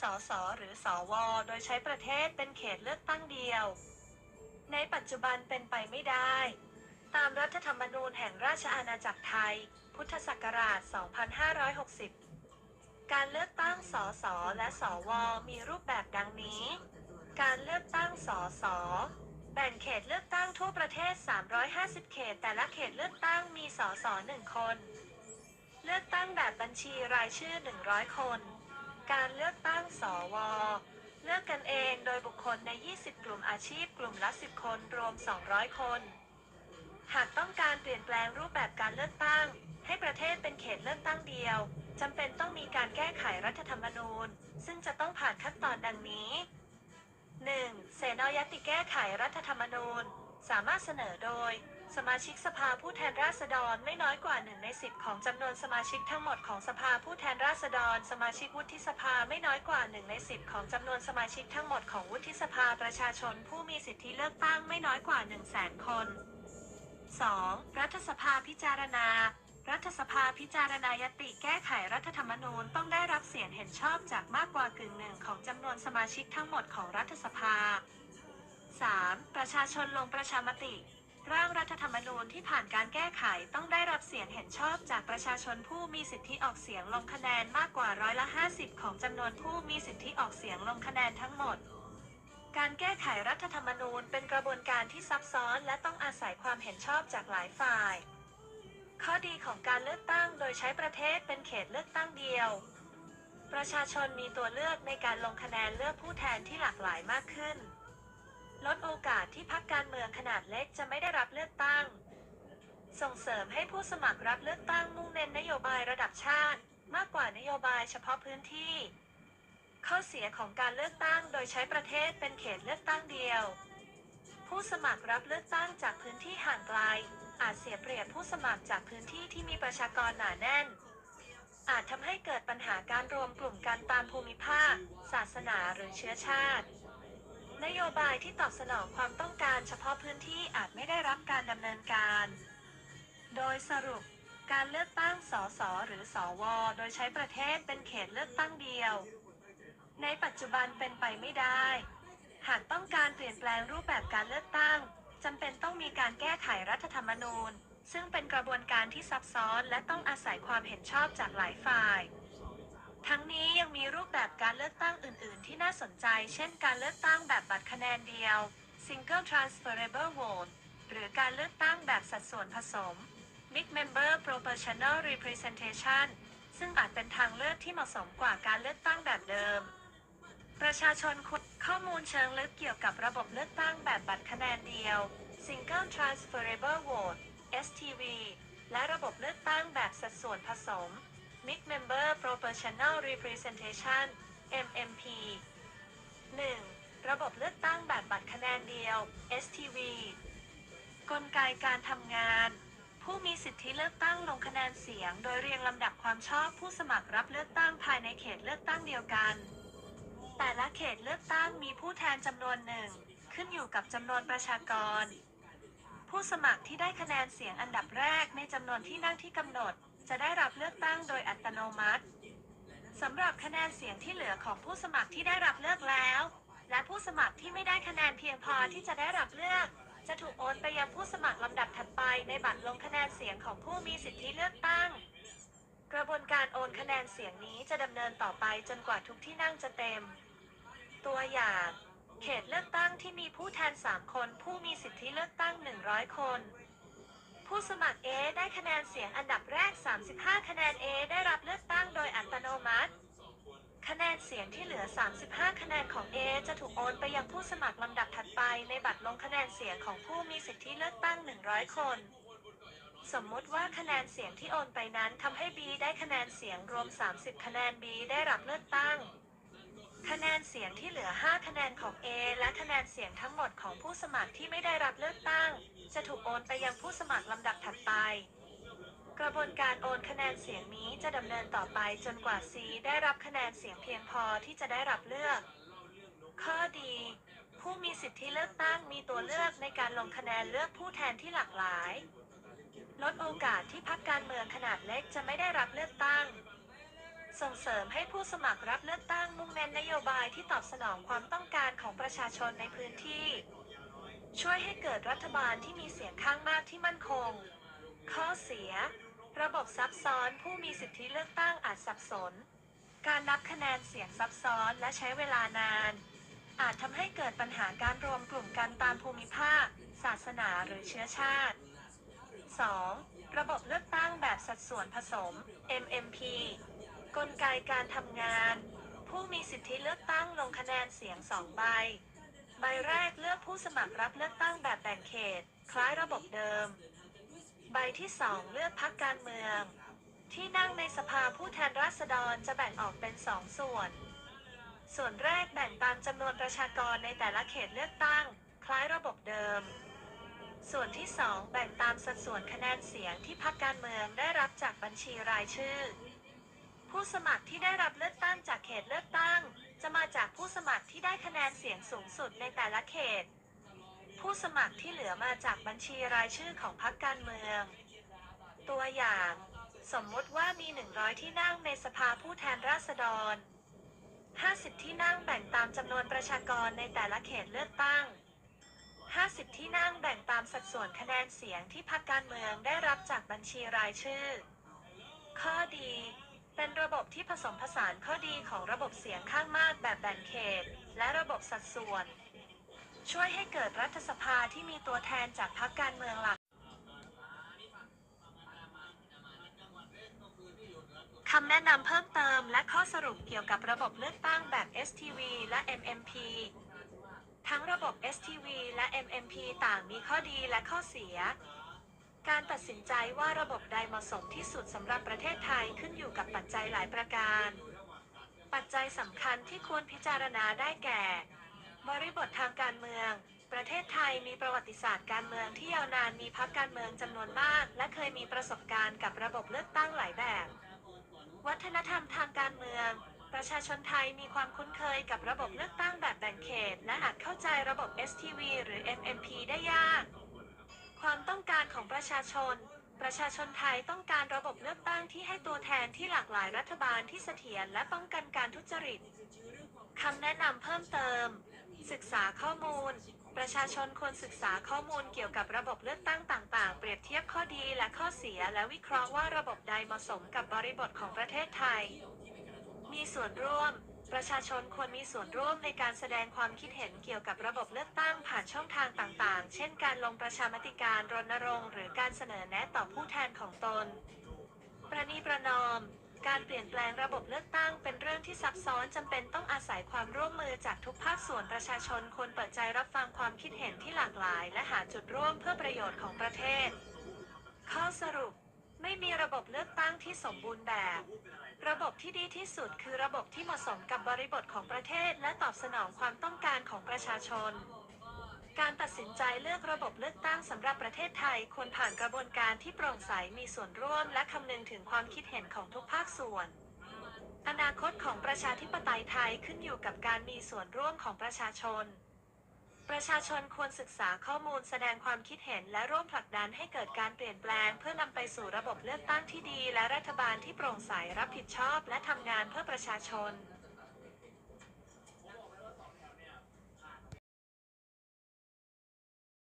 สสหรือสว โดยใช้ประเทศเป็นเขตเลือกตั้งเดียว ในปัจจุบันเป็นไปไม่ได้ ตามรัฐธรรมนูญแห่งราชอาณาจักรไทย พุทธศักราช 2560 การเลือกตั้งสสและสว มีรูปแบบดังนี้ การเลือกตั้งสสแบ่งเขตเลือกตั้งทั่วประเทศ 350 เขต แต่ละเขตเลือกตั้งมีสสหนึ่งคน เลือกตั้งแบบบัญชีรายชื่อ 100 คน การเลือกตั้งสว เลือกกันเองโดยบุคคลใน 20 กลุ่มอาชีพกลุ่มละ 10 คนรวม 200 คน หากต้องการเปลี่ยนแปลงรูปแบบการเลือกตั้ง ให้ประเทศเป็นเขตเลือกตั้งเดียวจำเป็นต้องมีการแก้ไขรัฐธรรมนูญ ซึ่งจะต้องผ่านขั้นตอนดังนี้ 1. เสนายติแก้ไขรัฐธรรมนูญ สามารถเสนอโดย สมาชิกสภาผู้แทนราษฎรไม่น้อยกว่า1ใน10ของจำนวนสมาชิกทั้งหมดของสภาผู้แทนราษฎร สมาชิกวุฒิสภาไม่น้อยกว่า1ใน10ของจำนวนสมาชิกทั้งหมดของวุฒิสภาประชาชนผู้มีสิทธิเลือกตั้งไม่น้อยกว่า1 0 0 0 0แสนคน 2. รัฐสภาพิจารณา รัฐสภาพิจารณายติแก้ไขรัฐธรรมนูญต้องได้รับเสียงเห็นชอบจากมากกว่ากึ่งหนึ่งของจำนวนสมาชิกทั้งหมดของรัฐสภา 3. ประชาชนลงประชามติ ร่างรัฐธรรมนูญที่ผ่านการแก้ไขต้องได้รับเสียงเห็นชอบจากประชาชนผู้มีสิทธิออกเสียงลงคะแนนมากกว่าร้อยละ 50 ของจำนวนผู้มีสิทธิออกเสียงลงคะแนนทั้งหมด การแก้ไขรัฐธรรมนูญเป็นกระบวนการที่ซับซ้อนและต้องอาศัยความเห็นชอบจากหลายฝ่าย ข้อดีของการเลือกตั้งโดยใช้ประเทศเป็นเขตเลือกตั้งเดียว ประชาชนมีตัวเลือกในการลงคะแนนเลือกผู้แทนที่หลากหลายมากขึ้น ลดโอกาสที่พรรคการเมืองขนาดเล็กจะไม่ได้รับเลือกตั้ง ส่งเสริมให้ผู้สมัครรับเลือกตั้งมุ่งเน้นนโยบายระดับชาติ มากกว่านโยบายเฉพาะพื้นที่ ข้อเสียของการเลือกตั้งโดยใช้ประเทศเป็นเขตเลือกตั้งเดียว ผู้สมัครรับเลือกตั้งจากพื้นที่ห่างไกล อาจเสียเปรียบผู้สมัครจากพื้นที่ที่มีประชากรหนาแน่นอาจทำให้เกิดปัญหาการรวมกลุ่มกันตามภูมิภาค ศาสนาหรือเชื้อชาติ นโยบายที่ตอบสนองความต้องการเฉพาะพื้นที่อาจไม่ได้รับการดำเนินการ โดยสรุป การเลือกตั้งสสหรือสว โดยใช้ประเทศเป็นเขตเลือกตั้งเดียว ในปัจจุบันเป็นไปไม่ได้ หากต้องการเปลี่ยนแปลงรูปแบบการเลือกตั้งจำเป็นต้องมีการแก้ไขรัฐธรรมนูญ ซึ่งเป็นกระบวนการที่ซับซ้อนและต้องอาศัยความเห็นชอบจากหลายฝ่าย ทั้งนี้ยังมีรูปแบบการเลือกตั้งอื่น ๆ ที่น่าสนใจ เช่น การเลือกตั้งแบบบัตรคะแนนเดียว Single Transferable Vote หรือการเลือกตั้งแบบสัดส่วนผสม Mixed Member Proportional Representation ซึ่งอาจเป็นทางเลือกที่เหมาะสมกว่าการเลือกตั้งแบบเดิม ประชาชนควรข้อมูลเชิงลึกเกี่ยวกับระบบเลือกตั้งแบบบัตรคะแนนเดียว Single Transferable Vote STV และระบบเลือกตั้งแบบสัดส่วนผสม Mixed Member Proportional Representation MMP 1. ระบบเลือกตั้งแบบบัตรคะแนนเดียว STV กลไกการทำงาน ผู้มีสิทธิเลือกตั้งลงคะแนนเสียง โดยเรียงลำดับความชอบผู้สมัครรับเลือกตั้งภายในเขตเลือกตั้งเดียวกัน แต่ละเขตเลือกตั้งมีผู้แทนจำนวนหนึ่ง ขึ้นอยู่กับจำนวนประชากร ผู้สมัครที่ได้คะแนนเสียงอันดับแรกในจำนวนที่นั่งที่กำหนด จะได้รับเลือกตั้งโดยอัตโนมัติสำหรับคะแนนเสียงที่เหลือของผู้สมัครที่ได้รับเลือกแล้ว และผู้สมัครที่ไม่ได้คะแนนเพียงพอที่จะได้รับเลือก จะถูกโอนไปยังผู้สมัครลำดับถัดไปในบัตรลงคะแนนเสียงของผู้มีสิทธิเลือกตั้ง กระบวนการโอนคะแนนเสียงนี้จะดำเนินต่อไปจนกว่าทุกที่นั่งจะเต็ม ตัวอย่าง เขตเลือกตั้งที่มีผู้แทน 3 คน ผู้มีสิทธิเลือกตั้ง 100 คน ผู้สมัคร A ได้คะแนนเสียงอันดับแรก 35 คะแนน A ได้รับเลือกตั้งโดยอัตโนมัติ คะแนนเสียงที่เหลือ 35 คะแนนของ A จะถูกโอนไปยังผู้สมัครลำดับถัดไปในบัตรลงคะแนนเสียงของผู้มีสิทธิเลือกตั้ง 100 คน สมมุติว่าคะแนนเสียงที่โอนไปนั้นทำให้ B ได้คะแนนเสียงรวม 30 คะแนน B ได้รับเลือกตั้งคะแนนเสียงที่เหลือ 5 คะแนนของ A และคะแนนเสียงทั้งหมดของผู้สมัครที่ไม่ได้รับเลือกตั้ง จะถูกโอนไปยังผู้สมัครลำดับถัดไป กระบวนการโอนคะแนนเสียงนี้จะดำเนินต่อไปจนกว่า C ได้รับคะแนนเสียงเพียงพอที่จะได้รับเลือก ข้อดี ผู้มีสิทธิเลือกตั้งมีตัวเลือกในการลงคะแนนเลือกผู้แทนที่หลากหลาย ลดโอกาสที่พรรคการเมืองขนาดเล็กจะไม่ได้รับเลือกตั้งส่งเสริมให้ผู้สมัครรับเลือกตั้งมุ่งเน้นนโยบายที่ตอบสนองความต้องการของประชาชนในพื้นที่ ช่วยให้เกิดรัฐบาลที่มีเสียงข้างมากที่มั่นคง ข้อเสีย ระบบซับซ้อนผู้มีสิทธิเลือกตั้งอาจสับสน การนับคะแนนเสียงซับซ้อนและใช้เวลานาน อาจทำให้เกิดปัญหาการรวมกลุ่มกันตามภูมิภาค ศาสนาหรือเชื้อชาติ 2. ระบบเลือกตั้งแบบสัดส่วนผสม MMP กลไกการทำงาน ผู้มีสิทธิเลือกตั้งลงคะแนนเสียงสองใบ ใบแรกเลือกผู้สมัครรับเลือกตั้งแบบแบ่งเขต คล้ายระบบเดิม ใบที่สองเลือกพักการเมือง ที่นั่งในสภาผู้แทนราษฎรจะแบ่งออกเป็นสองส่วน ส่วนแรกแบ่งตามจำนวนประชากรในแต่ละเขตเลือกตั้ง คล้ายระบบเดิม ส่วนที่สองแบ่งตามสัดส่วนคะแนนเสียงที่พรรคการเมืองได้รับจากบัญชีรายชื่อ ผู้สมัครที่ได้รับเลือกตั้งจากเขตเลือกตั้ง จะมาจากผู้สมัครที่ได้คะแนนเสียงสูงสุดในแต่ละเขต ผู้สมัครที่เหลือมาจากบัญชีรายชื่อของพรรคการเมือง ตัวอย่าง สมมติว่ามี 100 ที่นั่งในสภาผู้แทนราษฎร 50 ที่นั่งแบ่งตามจำนวนประชากรในแต่ละเขตเลือกตั้ง 50 ที่นั่งแบ่งตามสัดส่วนคะแนนเสียงที่พรรคการเมืองได้รับจากบัญชีรายชื่อ ข้อดี เป็นระบบที่ผสมผสานข้อดีของระบบเสียงข้างมากแบบแบ่งเขต และระบบสัดส่วน ช่วยให้เกิดรัฐสภาที่มีตัวแทนจากพรรคการเมืองหลักคำแนะนำเพิ่มเติมและข้อสรุปเกี่ยวกับระบบเลือกตั้งแบบ STV และ MMP ทั้งระบบ STV และ MMP ต่างมีข้อดีและข้อเสีย การตัดสินใจว่าระบบใดเหมาะสมที่สุดสำหรับประเทศไทยขึ้นอยู่กับปัจจัยหลายประการ ปัจจัยสำคัญที่ควรพิจารณาได้แก่ บริบททางการเมือง ประเทศไทยมีประวัติศาสตร์การเมืองที่ยาวนานมีพรรคการเมืองจำนวนมาก และเคยมีประสบการณ์กับระบบเลือกตั้งหลายแบบ วัฒนธรรมทางการเมืองประชาชนไทยมีความคุ้นเคยกับระบบเลือกตั้งแบบแบ่งเขต และอาจเข้าใจระบบ STV หรือ MMP ได้ยาก ความต้องการของประชาชน ประชาชนไทยต้องการระบบเลือกตั้งที่ให้ตัวแทนที่หลากหลายรัฐบาลที่เสถียรและป้องกันการทุจริตคำแนะนำเพิ่มเติม ศึกษาข้อมูล ประชาชนควรศึกษาข้อมูลเกี่ยวกับระบบเลือกตั้งต่าง ๆ เปรียบเทียบข้อดีและข้อเสียและวิเคราะห์ว่าระบบใดเหมาะสมกับบริบทของประเทศไทย มีส่วนร่วม ประชาชนควรมีส่วนร่วมในการแสดงความคิดเห็นเกี่ยวกับระบบเลือกตั้งผ่านช่องทางต่างๆ เช่นการลงประชามติการรณรงค์หรือการเสนอแนะต่อผู้แทนของตน ประนีประนอม การเปลี่ยนแปลงระบบเลือกตั้งเป็นเรื่องที่ซับซ้อนจำเป็นต้องอาศัยความร่วมมือจากทุกภาคส่วนประชาชนควรเปิดใจรับฟังความคิดเห็นที่หลากหลาย และหาจุดร่วมเพื่อประโยชน์ของประเทศ ข้อสรุป ไม่มีระบบเลือกตั้งที่สมบูรณ์แบบ ระบบที่ดีที่สุดคือระบบที่เหมาะสมกับบริบทของประเทศ และตอบสนองความต้องการของประชาชน การตัดสินใจเลือกระบบเลือกตั้งสำหรับประเทศไทยควรผ่านกระบวนการที่โปร่งใสมีส่วนร่วม และคำนึงถึงความคิดเห็นของทุกภาคส่วน อนาคตของประชาธิปไตยไทยขึ้นอยู่กับการมีส่วนร่วมของประชาชน ประชาชนควรศึกษาข้อมูลแสดงความคิดเห็นและร่วมผลักดันให้เกิดการเปลี่ยนแปลง เพื่อนำไปสู่ระบบเลือกตั้งที่ดี และรัฐบาลที่โปร่งใสรับผิดชอบ และทำงานเพื่อประชาชน